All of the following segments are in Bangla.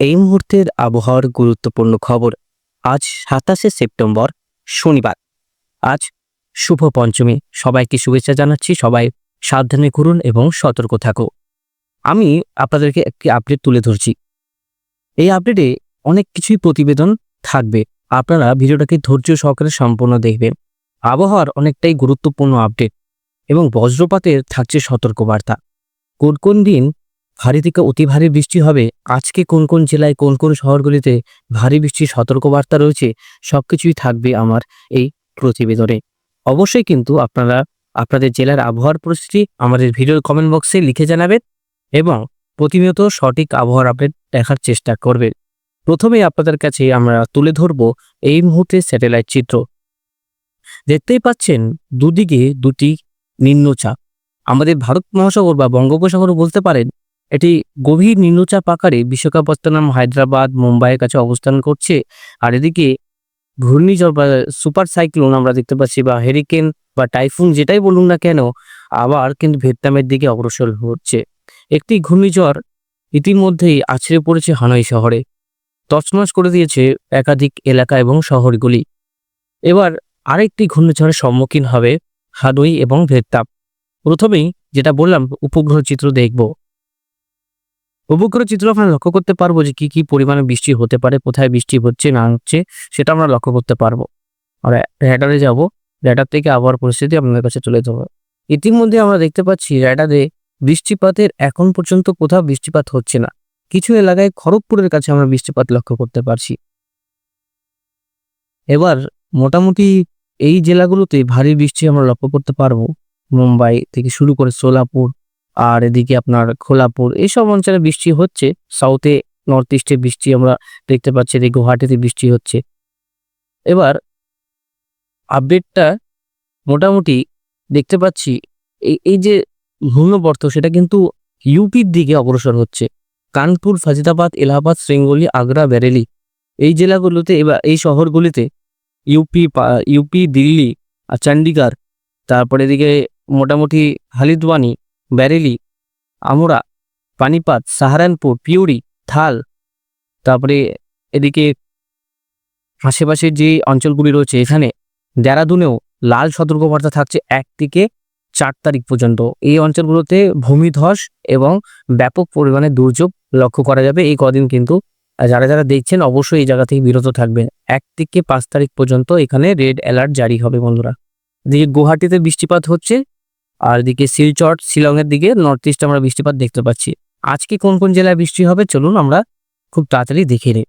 এই মুহূর্তের আবহাওয়ার গুরুত্বপূর্ণ খবর আজ সাতাশে সেপ্টেম্বর শনিবার। আজ শুভ পঞ্চমী। সবাইকে শুভেচ্ছা জানাচ্ছি। সবাই সাবধানে ঘুরুন এবং সতর্ক থাকো। আমি আপনাদেরকে একটি আপডেট তুলে ধরছি। এই আপডেটে অনেক কিছুই প্রতিবেদন থাকবে। আপনারা ভিডিওটাকে ধৈর্য সহকারে সম্পূর্ণ দেখবেন। আবহাওয়ার অনেকটাই গুরুত্বপূর্ণ আপডেট এবং বজ্রপাতের থাকছে সতর্কবার্তা। কোন কোন দিন ভারী থেকে অতি ভারী বৃষ্টি হবে। আজকে কোন কোন জেলায়, কোন কোন শহরগুলিতে ভারী বৃষ্টির সতর্কবার্তা রয়েছে, সবকিছুই থাকবে আমার এই প্রতিবেদনে। অবশ্যই কিন্তু আপনারা আপনাদের জেলার আবহাওয়ার পরিস্থিতি আমাদের ভিডিওর কমেন্ট বক্সে লিখে জানাবেন এবং প্রতিনিয়ত সঠিক আবহাওয়ার আপডেট দেখার চেষ্টা করবেন। প্রথমেই আপনাদের কাছে আমরা তুলে ধরব এই মুহূর্তে স্যাটেলাইট চিত্র। দেখতেই পাচ্ছেন দুদিকে দুটি নিম্নচাপ। আমাদের ভারত মহাসাগর বা বঙ্গোপসাগর বলতে পারেন এটি গভীর নিম্নচাপ আকারে বিশাখাপত্তনম, হায়দ্রাবাদ, মুম্বাইয়ের কাছে অবস্থান করছে। আর এদিকে ঘূর্ণিঝড় বা সুপার সাইক্লোন আমরা দেখতে পাচ্ছি বা হেরিকেন বা টাইফুন যেটাই বলুন না কেন, আবার কিন্তু ভিয়েতনামের দিকে অগ্রসর হচ্ছে। একটি ঘূর্ণিঝড় ইতিমধ্যেই আছড়ে পড়েছে হানই শহরে। তছনছ করে দিয়েছে একাধিক এলাকা এবং শহরগুলি। এবার আরেকটি ঘূর্ণিঝড়ের সম্মুখীন হবে হানই এবং ভিয়েতনাম। প্রথমেই যেটা বললাম, উপগ্রহ চিত্র দেখব। উপগ্রহ চিত্র আমরা লক্ষ্য করতে পারব যে কি কি পরিমাণে বৃষ্টি হতে পারে, কোথায় বৃষ্টি হচ্ছে, না হচ্ছে, সেটা আমরা লক্ষ্য করতে পারব। আর র্যাডারে যাব র্যাডার থেকে আবহাওয়ার পরিস্থিতি আপনাদের কাছে তুলে ধরবো। ইতিমধ্যে আমরা দেখতে পাচ্ছি র্যাডারে বৃষ্টিপাতের এখন পর্যন্ত কোথাও বৃষ্টিপাত হচ্ছে না। কিছু এলাকায় খড়গপুরের কাছে আমরা বৃষ্টিপাত লক্ষ্য করতে পারছি। এবার মোটামুটি এই জেলাগুলোতে ভারী বৃষ্টি আমরা লক্ষ্য করতে পারব। মুম্বাই থেকে শুরু করে সোলাপুর আর এদিকে আপনার খোলাপুর, এইসব অঞ্চলে বৃষ্টি হচ্ছে। সাউথে নর্থ ইস্টে বৃষ্টি আমরা দেখতে পাচ্ছি, এদিকে গুয়াহাটিতে বৃষ্টি হচ্ছে। এবার আপডেটটা মোটামুটি দেখতে পাচ্ছি, এই এই যে ঘূর্ণবর্ত, সেটা কিন্তু ইউপির দিকে অগ্রসর হচ্ছে। কানপুর ফাজিদাবাদ এলাহাবাদ, শৃঙ্গলি, আগ্রা বেরেলি এই জেলাগুলোতে এবার, এই শহরগুলিতে ইউপি ইউপি দিল্লি আর চণ্ডীগড় তারপরে এদিকে মোটামুটি হালিদওয়ানি ব্যারেলি, আমোরা, পানিপাত, সাহারানপুর, পিউরি, থাল। তারপরে এদিকে আশেপাশের যে অঞ্চলগুলি রয়েছে, এখানে দেরাদুনেও লাল সতর্কবার্তা থাকছে এক থেকে চার তারিখ পর্যন্ত। এই অঞ্চলগুলোতে ভূমিধস এবং ব্যাপক পরিমাণে দুর্যোগ লক্ষ্য করা যাবে। এই কদিন কিন্তু যারা যারা দেখছেন, অবশ্যই এই জায়গা থেকে বিরত থাকবেন। এক থেকে পাঁচ তারিখ পর্যন্ত এখানে রেড অ্যালার্ট জারি হবে বন্ধুরা। এদিকে গুয়াহাটিতে বৃষ্টিপাত হচ্ছে। আর এদিকে শিলচর, শিলংয়ের দিকে নর্থ ইস্টে আমরা বৃষ্টিপাত দেখতে পাচ্ছি। আজকে কোন কোন জেলায় বৃষ্টি হবে চলুন আমরা খুব তাড়াতাড়ি দেখে নিই।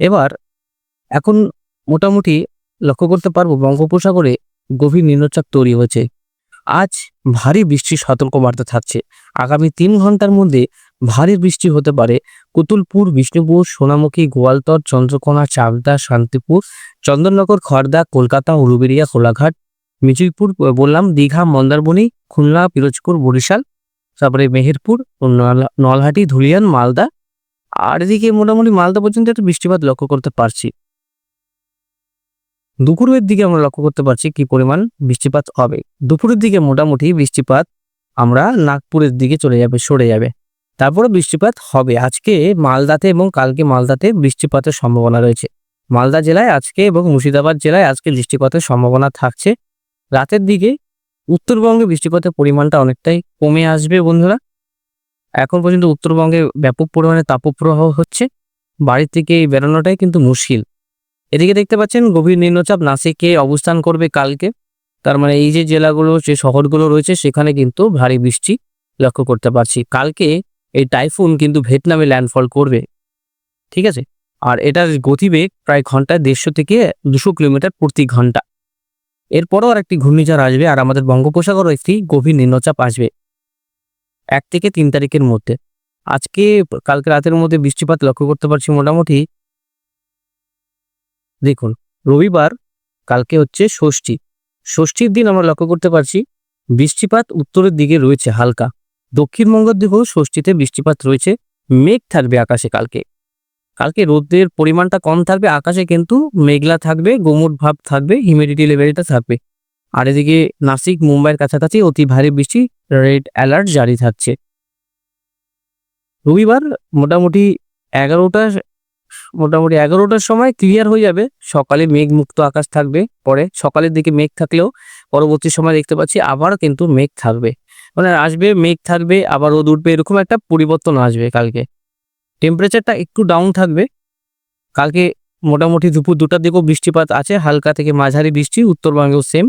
এবার এখন মোটামুটি লক্ষ্য করতে পারব বঙ্গোপসাগরে গভীর নিম্নচাপ তৈরি হয়েছে। আজ ভারী বৃষ্টির সতর্কবার্তা থাকছে। আগামী তিন ঘণ্টার মধ্যে ভারী বৃষ্টি হতে পারে। কুতুলপুর, বিষ্ণুপুর, সোনামুখী, গোয়ালতর, চন্দ্রকোনা, চাকদা, শান্তিপুর, চন্দননগর খড়দা কলকাতা উলুবেড়িয়া কোলাঘাট মিচুইপুর বললাম, দীঘা, মন্দারমণি, খুলনা, পিরোজপুর, বরিশাল, তারপরে মেহেরপুর নলহাটি, ধুলিয়ান, মালদা। আর এদিকে মোটামুটি মালদা পর্যন্ত একটা বৃষ্টিপাত লক্ষ্য করতে পারছি। দুপুরের দিকে আমরা লক্ষ্য করতে পারছি কি পরিমাণ বৃষ্টিপাত হবে। দুপুরের দিকে মোটামুটি বৃষ্টিপাত আমরা নাগপুরের দিকে চলে যাবে, সরে যাবে। তারপরে বৃষ্টিপাত হবে। আজকে মালদাতে এবং কালকে মালদাতে বৃষ্টিপাতের সম্ভাবনা রয়েছে। মালদা জেলায় আজকে এবং মুর্শিদাবাদ জেলায় আজকে বৃষ্টিপাতের সম্ভাবনা থাকছে। রাতের দিকে উত্তরবঙ্গে বৃষ্টিপাতের পরিমাণটা অনেকটাই কমে আসবে বন্ধুরা। এখন পর্যন্ত উত্তরবঙ্গে ব্যাপক পরিমাণে তাপপ্রবাহ হচ্ছে। বাড়ি থেকে বেরোনোটাই কিন্তু মুশকিল। এদিকে দেখতে পাচ্ছেন, গভীর নিম্নচাপ নাসিকে অবস্থান করবে কালকে। তার মানে এই যে জেলাগুলো, যে শহরগুলো রয়েছে, সেখানে কিন্তু ভারী বৃষ্টি লক্ষ্য করতে পারছি। কালকে এই টাইফুন কিন্তু ভিয়েতনামে ল্যান্ডফল করবে। ঠিক আছে? আর এটার গতিবেগ প্রায় ঘন্টায় দেড়শো থেকে দুশো কিলোমিটার প্রতি ঘণ্টা। এরপরও আর একটি ঘূর্ণিঝড় আসবে আর আমাদের বঙ্গোপসাগরও একটি গভীর নিম্নচাপ আসবে। এক থেকে তিন তারিখের মধ্যে। আজকে কালকে রাতের মধ্যে বৃষ্টিপাত লক্ষ্য করতে পারছি মোটামুটি। দেখুন, রবিবার, কালকে হচ্ছে ষষ্ঠী। ষষ্ঠীর দিন আমরা লক্ষ্য করতে পারছি বৃষ্টিপাত উত্তরের দিকে রয়েছে হালকা। দক্ষিণবঙ্গের দিকেও ষষ্ঠীতে বৃষ্টিপাত রয়েছে। মেঘ থাকবে আকাশে কালকে। কালকে রোদের পরিমাণটা কম থাকবে, আকাশে কিন্তু মেঘলা থাকবে, গোমট ভাব থাকবে হিউমিডিটি লেভেলটা থাকবে। আর এদিকে নাসিক, মুম্বাইয়ের কাছাকাছি অতি ভারী বৃষ্টি রেড অ্যালার্ট জারি থাকছে। রবিবার মোটামুটি এগারোটা মোটামুটি এগারোটার সময় ক্লিয়ার হয়ে যাবে। সকালে মেঘ মুক্ত আকাশ থাকবে পরে, সকালের দিকে মেঘ থাকলেও পরবর্তী সময় দেখতে পাচ্ছি আবার কিন্তু মেঘ থাকবে। মানে আসবে, মেঘ থাকবে, আবার রোদ উঠবে, এরকম একটা পরিবর্তন আসবে কালকে। টেম্পারেচারটা একটু ডাউন থাকবে। কালকে মোটামুটি দুপুর দুটার দিকেও বৃষ্টিপাত আছে, হালকা থেকে মাঝারি বৃষ্টি, উত্তরবঙ্গেও সেম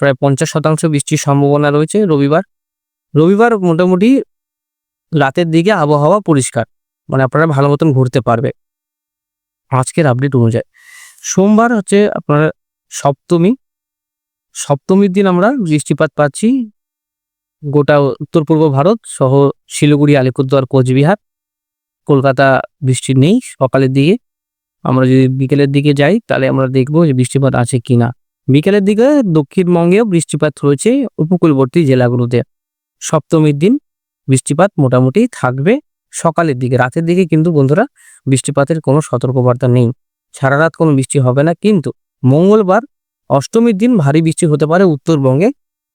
প্রায় পঞ্চাশ শতাংশ বৃষ্টির সম্ভাবনা রয়েছে রবিবার। রবিবার মোটামুটি রাতের দিকে আবহাওয়া পরিষ্কার মানে আপনারা ভালো মতন ঘুরতে পারবে। আজকের আপডেট অনুযায়ী। সোমবার হচ্ছে আপনার সপ্তমী। সপ্তমীর দিন আমরা বৃষ্টিপাত পাচ্ছি গোটা উত্তর পূর্ব ভারত সহ শিলিগুড়ি, আলিপুরদুয়ার, কোচবিহার। কলকাতা বৃষ্টি নেই, সকালের দিকে। আমরা যদি বিকেলের দিকে যাই, তাহলে আমরা দেখব যে বৃষ্টিপাত আছে কিনা। বিকেলের দিকে দক্ষিণবঙ্গেও বৃষ্টিপাত রয়েছে উপকূলবর্তী জেলাগুলোতে। সপ্তমীর দিন বৃষ্টিপাত মোটামুটি থাকবে। সকালের দিকে, রাতের দিকে কিন্তু বন্ধুরা বৃষ্টিপাতের কোনো সতর্কবার্তা নেই। সারা রাত কোনো বৃষ্টি হবে না, কিন্তু মঙ্গলবার অষ্টমীর দিন ভারী বৃষ্টি হতে পারে উত্তরবঙ্গে।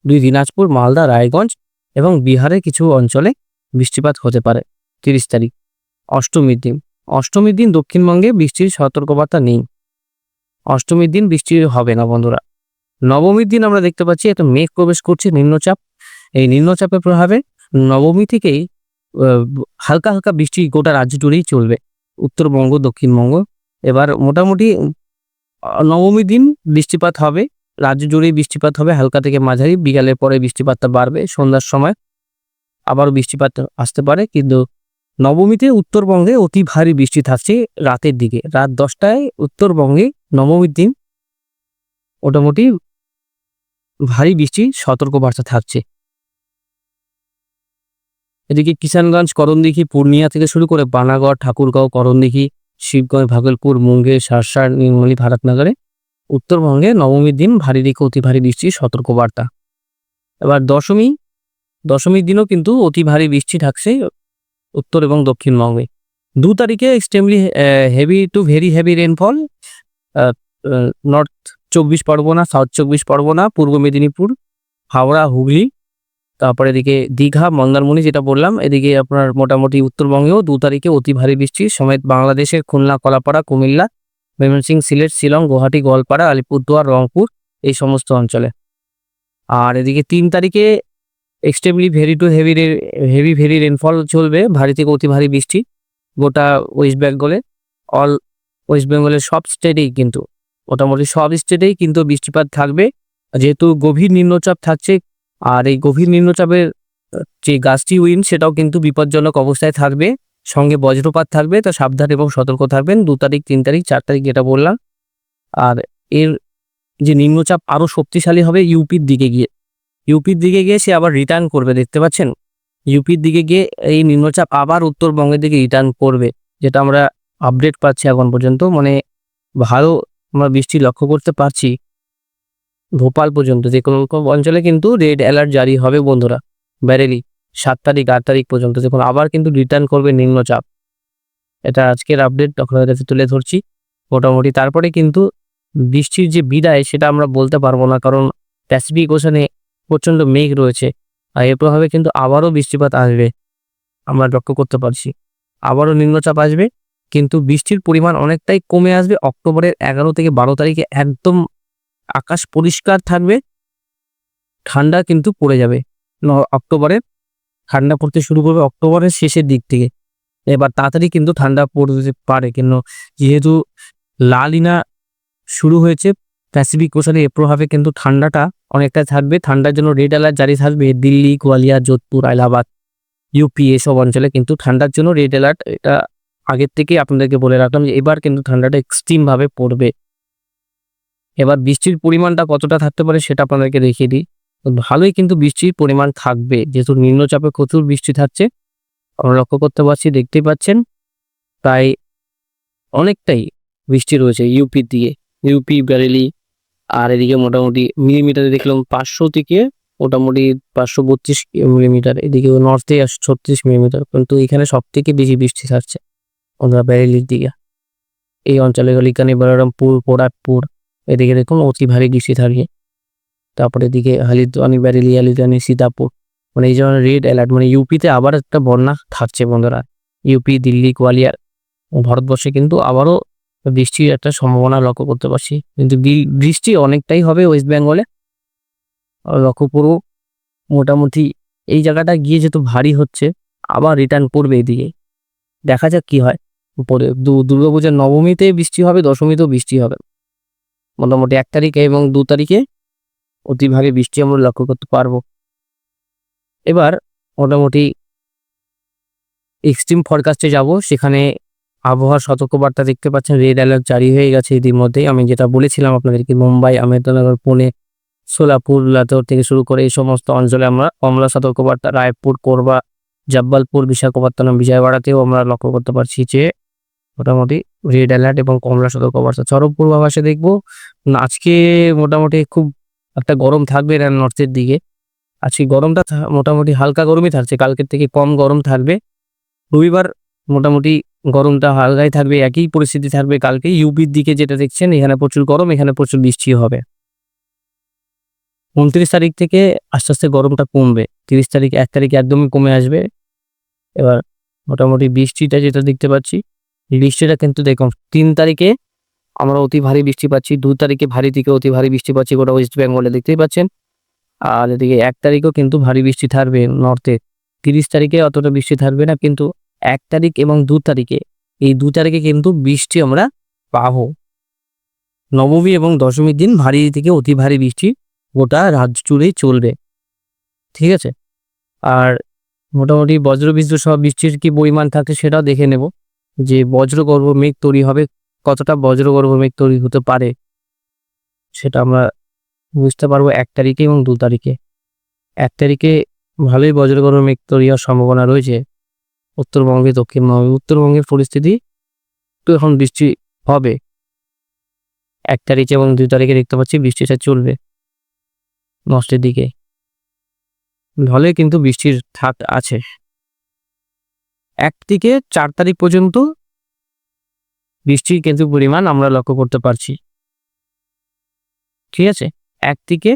দুই দিনাজপুর, মালদা, রায়গঞ্জ এবং বিহারের কিছু অঞ্চলে বৃষ্টিপাত হতে পারে। তিরিশ তারিখ। অষ্টমীর দিন। অষ্টমীর দিন দক্ষিণবঙ্গে বৃষ্টির সতর্কবার্তা নেই। অষ্টমীর দিন বৃষ্টি হবে না, বন্ধুরা। নবমীর দিন আমরা দেখতে পাচ্ছি একটা মেঘ প্রবেশ করছে, নিম্নচাপ। এই নিম্নচাপের প্রভাবে নবমী থেকেই হালকা হালকা বৃষ্টি গোটা রাজ্য জুড়েই চলবে। উত্তরবঙ্গ, দক্ষিণবঙ্গ। এবার মোটামুটি নবমীর দিন বৃষ্টিপাত হবে। রাজ্য জুড়েই বৃষ্টিপাত হবে, হালকা থেকে মাঝারি। বিকালের পরে বৃষ্টিপাতটা বাড়বে, সন্ধ্যার সময় আবারও বৃষ্টিপাত আসতে পারে। কিন্তু নবমীতে উত্তরবঙ্গে অতি ভারী বৃষ্টি থাকছে রাতের দিকে। রাত দশটায় উত্তরবঙ্গে নবমীর দিন মোটামুটি ভারী বৃষ্টি, সতর্কবার্তা থাকছে। এদিকে কিষানগঞ্জ, করণদিঘি, পূর্ণিয়া থেকে শুরু করে বানাগড়, ঠাকুরগাঁও, করণদিঘি, শিবগঞ্জ, ভাগলপুর মুঙ্গের সারসার নির্মলি ভারতনগরে উত্তরবঙ্গে নবমীর দিন ভারী দিকে অতি ভারী বৃষ্টির সতর্কবার্তা। এবার দশমী, দশমীর দিনও কিন্তু অতি ভারী বৃষ্টি থাকছে উত্তর এবং দক্ষিণবঙ্গে দু তারিখে extremely heavy to very heavy rainfall north Chobbish Pargana south চব্বিশ পরগনা, পূর্ব মেদিনীপুর, হাওড়া, হুগলি, তারপরে এদিকে দীঘা, মন্দারমণি যেটা বললাম, এদিকে আপনার মোটামুটি উত্তরবঙ্গেও দু তারিখে অতি ভারী বৃষ্টি, সমেত বাংলাদেশের খুলনা, কলাপাড়া, কুমিল্লা, ময়মনসিংহ, সিলেট, শিলং, গুয়াহাটি, গোয়ালপাড়া, আলিপুরদুয়ার, রংপুর, এই সমস্ত অঞ্চলে। আর এদিকে তিন তারিখে extremely very to heavy heavy very rainfall চলবে, ভারী থেকে অতি ভারী বৃষ্টি গোটা ওয়েস্ট বেঙ্গলে অল ওয়েস্ট বেঙ্গলের সব স্টেটেই কিন্তু, মোটামুটি সব স্টেটেই কিন্তু বৃষ্টিপাত থাকবে। যেহেতু গভীর নিম্নচাপ থাকছে, আর এই গভীর নিম্নচাপের, যে গাছটি উইন সেটাও কিন্তু বিপজ্জনক অবস্থায় থাকবে, সঙ্গে বজ্রপাত থাকবে, তো সাবধান এবং সতর্ক থাকবেন। দু তারিখ, তিন তারিখ, চার তারিখ যেটা বললাম। আর এর যে নিম্নচাপ আরও শক্তিশালী হবে ইউপির দিকে গিয়ে। ইউপির দিকে গিয়ে সে আবার রিটার্ন করবে, দেখতে পাচ্ছেন? ইউপির দিকে গিয়ে এই নিম্নচাপ আবার উত্তরবঙ্গের দিকে রিটার্ন করবে, যেটা আমরা আপডেট পাচ্ছি এখন পর্যন্ত। মানে ভালো আমরা বৃষ্টি লক্ষ্য করতে পারছি ভোপাল পর্যন্ত, যে কোনো অঞ্চলে কিন্তু রেড অ্যালার্ট জারি হবে বন্ধুরা। ব্যারেলি সাত তারিখ, আট তারিখ পর্যন্ত যখন আবার কিন্তু রিটার্ন করবে নিম্নচাপ। এটা আজকের আপডেট আপনাদের কাছে তুলে ধরছি। মোটামুটি তারপরে কিন্তু বৃষ্টির যে বিদায়, সেটা আমরা বলতে পারব না, কারণ প্যাসিফিক ওশানে প্রচণ্ড মেঘ রয়েছে। আর এর প্রভাবে কিন্তু আবারও বৃষ্টিপাত আসবে। আমরা লক্ষ্য করতে পারছি। আবারও নিম্নচাপ আসবে, কিন্তু বৃষ্টির পরিমাণ অনেকটাই কমে আসবে। অক্টোবরের এগারো থেকে বারো তারিখে একদম আকাশ পরিষ্কার থাকবে। ঠান্ডা কিন্তু পড়ে যাবে। ন- অক্টোবরে ঠান্ডা পড়তে শুরু করবে অক্টোবরের শেষের দিক থেকে। এবার তাড়াতাড়ি কিন্তু ঠান্ডা পড়তে পারে। কিন্তু যেহেতু লালিনা শুরু হয়েছে প্যাসিফিক ওশানে এর প্রভাবে কিন্তু ঠান্ডাটা অনেকটা থাকবে। ঠান্ডার জন্য রেড অ্যালার্ট জারি থাকবে দিল্লি, গোয়ালিয়া, যোধপুর এলাহাবাদ ইউপি এসব অঞ্চলে। কিন্তু ঠান্ডার জন্য রেড অ্যালার্ট এটা আগের থেকেই আপনাদেরকে বলে রাখলাম যে এবার কিন্তু ঠান্ডাটা এক্সট্রিমভাবে পড়বে। এবার বৃষ্টির পরিমাণটা কতটা থাকতে পারে সেটা আপনাদেরকে দেখিয়ে দিই। ভালোই কিন্তু বৃষ্টির পরিমাণ থাকবে, যেহেতু নিম্নচাপে প্রচুর বৃষ্টি থাকছে। আমরা লক্ষ্য করতে পারছি, দেখতেই পাচ্ছেন তাই অনেকটাই বৃষ্টি রয়েছে ইউপির দিকে ইউপি, ব্যারেলি আর এদিকে মোটামুটি মিলিমিটারে দেখলাম পাঁচশো থেকে মোটামুটি পাঁচশো বত্রিশ মিলিমিটার এদিকে নর্থে আসছে ছত্রিশ মিলিমিটার কিন্তু এখানে সব থেকে বেশি বৃষ্টি থাকছে আমরা ব্যারেলির দিকে। এই অঞ্চলে গলিকানি বলরামপুর কোরাকপুর এদিকে দেখুন অতি ভারী বৃষ্টি থাকে তারপরে এদিকে হালিদানি ব্যারেলি হালিদানি সীতাপুর মানে এই ধরনের রেড অ্যালার্ট মানে ইউপিতে আবার একটা বন্যা থাকছে বন্ধুরা। ইউপি, দিল্লি, গোয়ালিয়র ভারতবর্ষে কিন্তু আবারও বৃষ্টির একটা সম্ভাবনা লক্ষ্য করতে পারছি। কিন্তু বৃষ্টি অনেকটাই হবে ওয়েস্ট বেঙ্গলে। লক্ষ্য করব, মোটামুটি এই জায়গাটা গিয়ে যেহেতু ভারী হচ্ছে, আবার রিটার্ন করবে এদিকে। দেখা যাক কি হয়। পরে দুর্গাপূজার নবমীতে বৃষ্টি হবে, দশমীতেও বৃষ্টি হবে। মোটামুটি এক তারিখে এবং দু তারিখে অতি ভারী বৃষ্টি আমরা লক্ষ্য করতে পারব। এবার মোটামুটি এক্সট্রিম ফরকাস্টে যাব। সেখানে আবহাওয়ার সতর্কবার্তা দেখতে পাচ্ছেন রেড অ্যালার্ট জারি হয়ে গেছে ইতিমধ্যেই। আমি যেটা বলেছিলাম আপনাদেরকে, মুম্বাই আহমেদনগর পুনে, সোলাপুর লাতুর থেকে শুরু করে এই সমস্ত অঞ্চলে আমরা কমলা সতর্কবার্তা, রায়পুর, কোরবা, জব্বলপুর, বিশাখাপত্তনম, বিজয়ওয়াড়াতেও আমরা লক্ষ্য করতে পারছি যে মোটামুটি রেড অ্যালার্ট এবং কমলা সতর্কবার্তা। চরম পূর্বাভাসে দেখব। আজকে মোটামুটি খুব একটা গরম থাকবে নর্থের দিকে। আজকে গরমটা মোটামুটি হালকা গরমই থাকছে, কালকের থেকে কম গরম থাকবে। রবিবার মোটামুটি গরমটা হালকাই থাকবে, একই পরিস্থিতি থাকবে কালকে। ইউপির দিকে যেটা দেখছেন, এখানে প্রচুর গরম, এখানে প্রচুর বৃষ্টি হবে। উনত্রিশ তারিখ থেকে আস্তে আস্তে গরমটা কমবে। তিরিশ তারিখ, এক তারিখ একদমই কমে আসবে। এবার মোটামুটি বৃষ্টিটা যেটা দেখতে পাচ্ছি, বৃষ্টিটা কিন্তু দেখুন, তিন তারিখে আমরা অতি ভারী বৃষ্টি পাচ্ছি, দু তারিখে ভারী থেকে অতি ভারী বৃষ্টি পাচ্ছি গোটা ওয়েস্ট বেঙ্গলে, দেখতেই পাচ্ছেন। আর এদিকে এক তারিখেও কিন্তু ভারী বৃষ্টি থাকবে নর্থে। তিরিশ তারিখে অতটা বৃষ্টি থাকবে না, কিন্তু এক তারিখ এবং দু তারিখে। এই দু তারিখে কিন্তু বৃষ্টি আমরা পাবো। নবমী এবং দশমীর দিন ভারী থেকে অতি ভারী বৃষ্টি গোটা রাজ্য জুড়েই চলবে। ঠিক আছে? আর মোটামুটি বজ্রবিদ্যুৎ সহ বৃষ্টির কি পরিমাণ থাকে সেটাও দেখে নেব। যে বজ্রগর্ভ মেঘ তৈরি হবে, কতটা বজ্রগর্ভ মেঘ তৈরি হতে পারে সেটা আমরা বুঝতে পারব এক তারিখে এবং দু তারিখে। এক তারিখে ভালোই বজ্রগর্ভ মেঘ তৈরি হওয়ার সম্ভাবনা রয়েছে। উত্তরবঙ্গে, দক্ষিণবঙ্গে, উত্তরবঙ্গের পরিস্থিতি একটু এখন বৃষ্টি হবে। এক তারিখে এবং দুই তারিখে দেখতে পাচ্ছি বৃষ্টিটা চলবে নষ্টের দিকে। ভালোই কিন্তু বৃষ্টির থাক আছে। এক থেকে চার তারিখ পর্যন্ত বৃষ্টির কিন্তু পরিমাণ আমরা লক্ষ্য করতে পারছি। ঠিক আছে? এক থেকে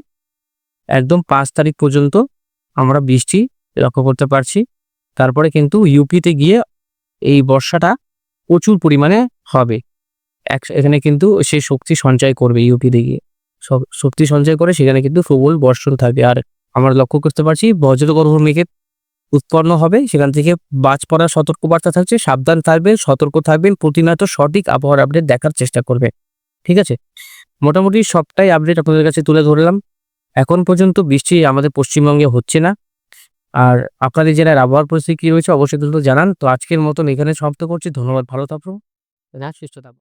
একদম পাঁচ তারিখ পর্যন্ত আমরা বৃষ্টি লক্ষ্য করতে পারছি। তারপরে কিন্তু ইউপিতে গিয়ে এই বর্ষাটা প্রচুর পরিমাণে হবে। এক, এখানে কিন্তু সে শক্তি সঞ্চয় করবে ইউপিতে গিয়ে। সব- শক্তি সঞ্চয় করে সেখানে কিন্তু প্রবল বর্ষণ থাকবে। আর আমরা লক্ষ্য করতে পারছি বজ্রগর্ভ মেঘের উৎপন্ন হবে। সেখান থেকে বাজ পড়ার সতর্কবার্তা থাকছে, সাবধান থাকবেন, সতর্ক থাকবেন, প্রতিনিয়ত সঠিক আবহাওয়ার আপডেট দেখার চেষ্টা করবে। ঠিক আছে? মোটামুটি সবটাই আপডেট আপনাদের কাছে তুলে ধরলাম। এখন পর্যন্ত বৃষ্টি আমাদের পশ্চিমবঙ্গে হচ্ছে না। আর আপনাদের জেলার আবহাওয়ার পরিস্থিতি কী রয়েছে অবশ্যই দ্রুত জানান। তো আজকের মতন এখানে সমাপ্ত করছি। ধন্যবাদ। ভালো থাকুন। সুস্থ থাকুন।